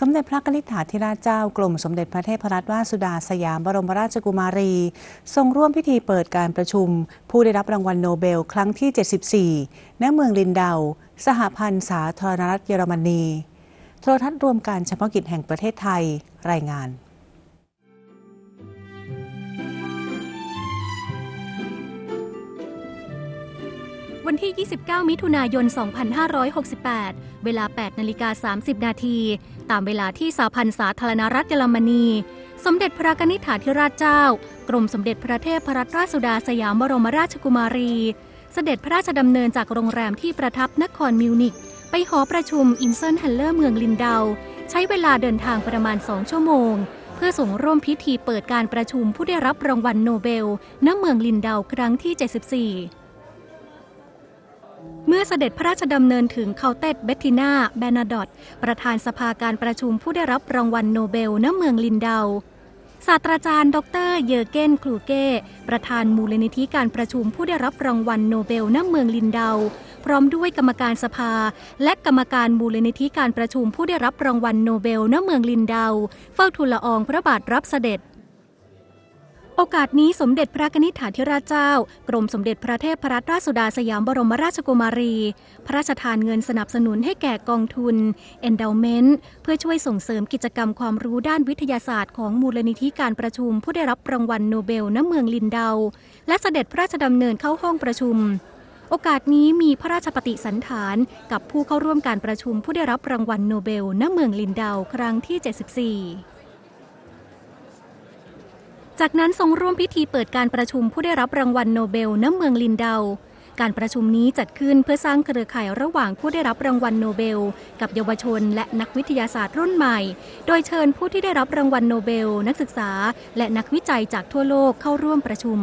สมเด็จพระกนิษฐาธิราชเจ้ากรมสมเด็จพระเทพรัตนราชสุดาสยามบรมราชกุมารี ทรงร่วมพิธีเปิดการประชุม ผู้ได้รับรางวัลโนเบลครั้งที่ 74 ณ เมืองลินเดา สหพันธ์สาธารณรัฐเยอรมนี โทรทัศน์รวมการเฉพาะกิจแห่งประเทศไทย รายงาน วันที่ 29 มิถุนายน 2568 เวลา 8 นาฬิกา 30 นาที ตามเวลาที่สาพันธ์สาธารณรัฐเยอรมนี สมเด็จพระกนิษฐาธิราชเจ้า กรมสมเด็จพระเทพรัตนราชสุดาสยามบรมราชกุมารี เสด็จพระราชดำเนินจากโรงแรมที่ประทับนครมิวนิก ไปหอประชุมอินเซนฮัลเลอร์เมืองลินเดา ใช้เวลาเดินทางประมาณ 2 ชั่วโมง เพื่อส่งร่วมพิธีเปิดการประชุมผู้ได้รับรางวัลโนเบล ณ เมืองลินเดาครั้งที่ 74 มื่อเสด็จพระราชดำเนินถึงเคาเตตเบตติน่าแบนาดอตประธานสภาการประชุมผู้ได้รับรางวัลโนเบลณเมืองลินเดาศาสตราจารย์ ดร เยอร์เกนคลูเก้ ประธานมูลนิธิการประชุมผู้ได้รับรางวัลโนเบลณเมืองลินเดา พร้อมด้วยกรรมการสภา และกรรมการมูลนิธิการประชุมผู้ได้รับรางวัลโนเบลณเมืองลินเดา เฝ้าทูลละอองพระบาทรับเสด็จ โอกาสนี้สมเด็จพระนิษฐาธิราชเจ้า กรมสมเด็จพระเทพรัตนราชสุดาสยามบรมราชกุมารี พระราชทานเงินสนับสนุนให้แก่กองทุน Endowment เพื่อช่วยส่งเสริมกิจกรรมความรู้ด้านวิทยาศาสตร์ของมูลนิธิการประชุม ผู้ได้รับรางวัลโนเบลณเมืองลินเดา และเสด็จพระราชดำเนินเข้าห้องประชุม โอกาสนี้มีพระราชปฏิสันฐานกับผู้เข้าร่วมการประชุมผู้ได้รับรางวัลโนเบลณเมืองลินเดาครั้งที่ 74 จากนั้นทรงร่วมพิธีเปิดการประชุมผู้ได้รับรางวัลโนเบลณเมืองลินเดา การประชุมนี้จัดขึ้นเพื่อสร้างเครือข่ายระหว่างผู้ได้รับรางวัลโนเบล กับเยาวชน และนักวิทยาศาสตร์รุ่นใหม่ โดยเชิญผู้ที่ได้รับรางวัลโนเบล นักศึกษา และนักวิจัยจากทั่วโลกเข้าร่วมประชุม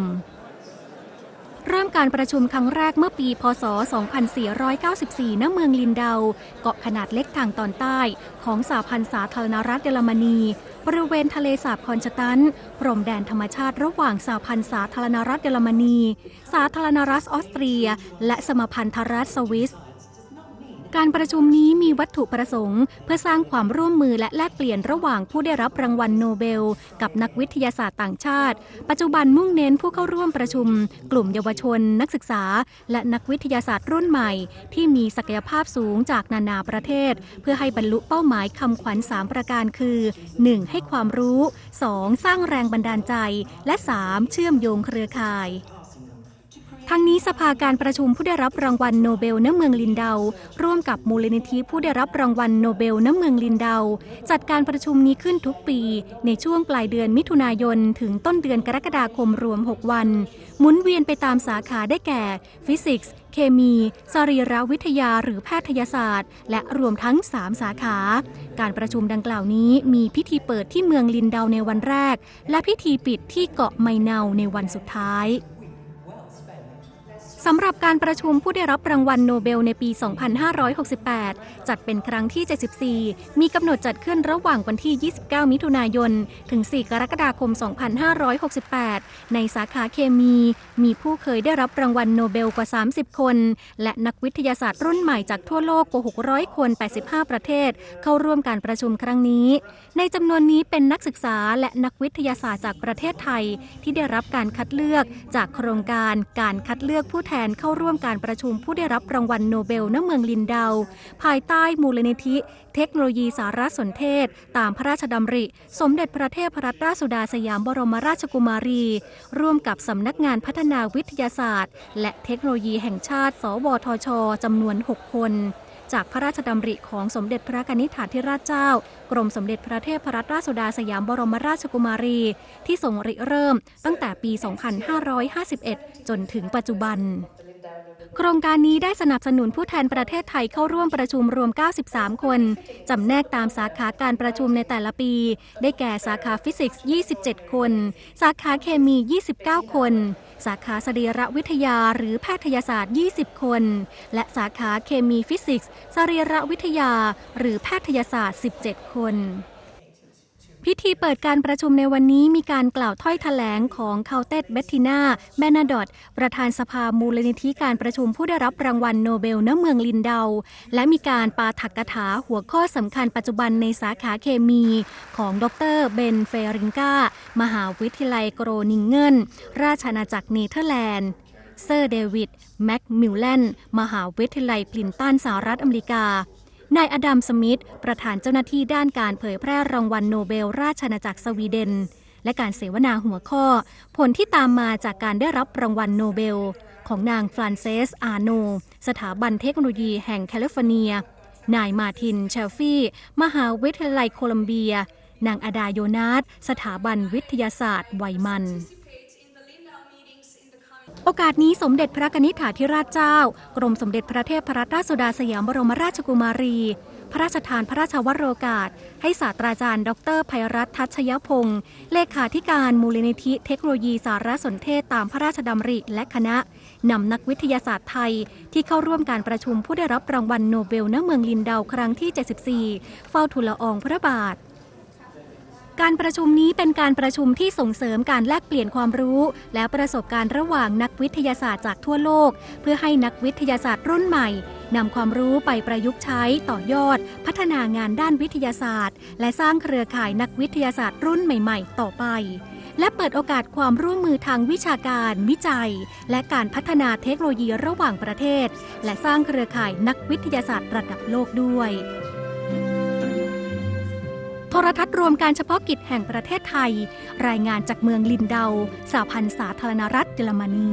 เริ่มการประชุมครั้งแรกเมื่อปี พศ 2494 ณ เมืองลินเดา เกาะขนาดเล็กทางตอนใต้ ของสหพันธ์สาธารณรัฐเยอรมนี บริเวณทะเลสาบคอนชตันพรมแดนธรรมชาติระหว่างสาพันธ์สาธารณรัฐเยอรมนี สาธารณรัฐออสเตรีย และสมพันธรัฐสวิส การประชุมนี้มีวัตถุประสงค์ เพื่อสร้างความร่วมมือและแลกเปลี่ยนระหว่างผู้ได้รับรางวัลโนเบล กับนักวิทยาศาสตร์ต่างชาติ ปัจจุบันมุ่งเน้นผู้เข้าร่วมประชุม กลุ่มเยาวชน นักศึกษา และนักวิทยาศาสตร์รุ่นใหม่ ที่มีศักยภาพสูงจากนานาประเทศ เพื่อให้บรรลุเป้าหมายคำขวัญ 3 ประการคือ 1. ให้ความรู้ 2. สร้างแรงบันดาลใจ และ 3. เชื่อมโยงเครือข่าย ทั้งนี้สภาการประชุมผู้ได้รับรางวัลโนเบลณเมืองลินเดา ร่วมกับมูลนิธิผู้ได้รับรางวัลโนเบลณเมืองลินเดา จัดการประชุมนี้ขึ้นทุกปี ในช่วงปลายเดือนมิถุนายน ถึงต้นเดือนกรกฎาคมรวม 6 วัน หมุนเวียนไปตามสาขาได้แก่ ฟิสิกส์ เคมี สรีรวิทยาหรือแพทยศาสตร์ และรวมทั้ง 3 สาขา การประชุมดังกล่าวนี้มีพิธีเปิดที่เมืองลินเดาในวันแรก และพิธีปิดที่เกาะไมเนาในวันสุดท้าย สำหรับการประชุมผู้ได้รับรางวัลโนเบลในปี 2568 จัดเป็นครั้งที่ 74 มีกำหนดจัดขึ้นระหว่างวันที่ 29 มิถุนายน ถึง 4 กรกฎาคม 2568 ในสาขาเคมี มีผู้เคยได้รับรางวัลโนเบลกว่า 30 คน และนักวิทยาศาสตร์รุ่นใหม่จากทั่วโลกกว่า 600 คน 85 ประเทศ เข้าร่วมการประชุมครั้งนี้ ในจำนวนนี้เป็นนักศึกษาและนักวิทยาศาสตร์จากประเทศไทย ที่ได้รับการคัดเลือกจากโครงการการคัดเลือกผู้ทนเข้าร่วมการประชุมผู้ได้รับรางวัลโนเบลณเมืองลินเดา ภายใต้มูลนิธิ เทคโนโลยีสารสนเทศ ตามพระราชดำริ สมเด็จพระเทพรัตนราชสุดาสยามบรมราชกุมารี ร่วมกับสำนักงานพัฒนาวิทยาศาสตร์ และเทคโนโลยีแห่งชาติ สวทชจำนวน 6 คน จากพระราชดำริของสมเด็จพระกนิษฐาธิราชเจ้า กรมสมเด็จพระเทพรัตนราชสุดาสยามบรมราชกุมารี ที่ทรงริเริ่มตั้งแต่ปี 2551 จนถึงปัจจุบัน โครงการนี้ได้สนับสนุนผู้แทนประเทศไทยเข้าร่วมประชุมรวม 93 คน จำแนกตามสาขาการประชุมในแต่ละปี ได้แก่สาขาฟิสิกส์ 27 คน สาขาเคมี 29 คน สาขาสรีรวิทยาหรือแพทยศาสตร์ 20 คน และสาขาเคมีฟิสิกส์ สรีรวิทยา หรือแพทยศาสตร์ 17 คน พิธีเปิดการประชุมในวันนี้มีการกล่าวถ้อยแถลงของคาเตตเบตติน่าแมนาดอตประธานสภามูลนิธิการประชุมผู้ได้รับรางวัลโนเบลณเมืองลินเดา และมีการปาฐกกถาหัวข้อสำคัญปัจจุบันในสาขาเคมีของดรเบนเฟริงกามหาวิทยาลัยโกรนิงเกิลราชอาณาจักรเนเธอร์แลนด์เซอร์เดวิดแม็กมิลแลนมหาวิทยาลัยคลินตันสหรัฐอเมริกา นายอดัมสมิธประธานเจ้าหน้าที่ด้านการเผยแพร่รางวัลโนเบลราชอาณาจักรสวีเดน และการเสวนาหัวข้อ ผลที่ตามมาจากการได้รับรางวัลโนเบล ของนางฟรานเซส อาโน สถาบันเทคโนโลยีแห่งแคลิฟอร์เนีย นายมาร์ตินเชลฟี่ มหาวิทยาลัยโคลัมเบีย นางอดาโยนาสสถาบันวิทยาศาสตร์ไวมัน โอกาสนี้สมเด็จพระกนิษฐาธิราชเจ้า กรมสมเด็จพระเทพรัตนราชสุดาสยามบรมราชกุมารี พระราชทานพระราชวโรกาส ให้ศาสตราจารย์ ดรภัยรัตน์ทัชยพงศ์เลขาธิการมูลนิธิเทคโนโลยีสารสนเทศตามพระราชดำริและคณะนำนักวิทยาศาสตร์ไทย ที่เข้าร่วมการประชุมผู้ได้รับรางวัลโนเบลณเมืองลินเดาครั้งที่ 74 เฝ้าทูลละอองพระบาท การประชุมนี้เป็นการประชุมที่ส่งเสริมการแลกเปลี่ยนความรู้ และประสบการณ์ระหว่างนักวิทยาศาสตร์จากทั่วโลก เพื่อให้นักวิทยาศาสตร์รุ่นใหม่นำความรู้ไปประยุกต์ใช้ต่อยอด พัฒนางานด้านวิทยาศาสตร์ และสร้างเครือข่ายนักวิทยาศาสตร์รุ่นใหม่ ๆ ต่อไป และเปิดโอกาสความร่วมมือทางวิชาการ วิจัย และการพัฒนาเทคโนโลยีระหว่างประเทศ และสร้างเครือข่ายนักวิทยาศาสตร์ระดับโลกด้วย โทรทัศน์รวมการเฉพาะกิจแห่งประเทศไทย รายงานจากเมืองลินเดาสาพันธ์สาธารณรัฐเยอรมนี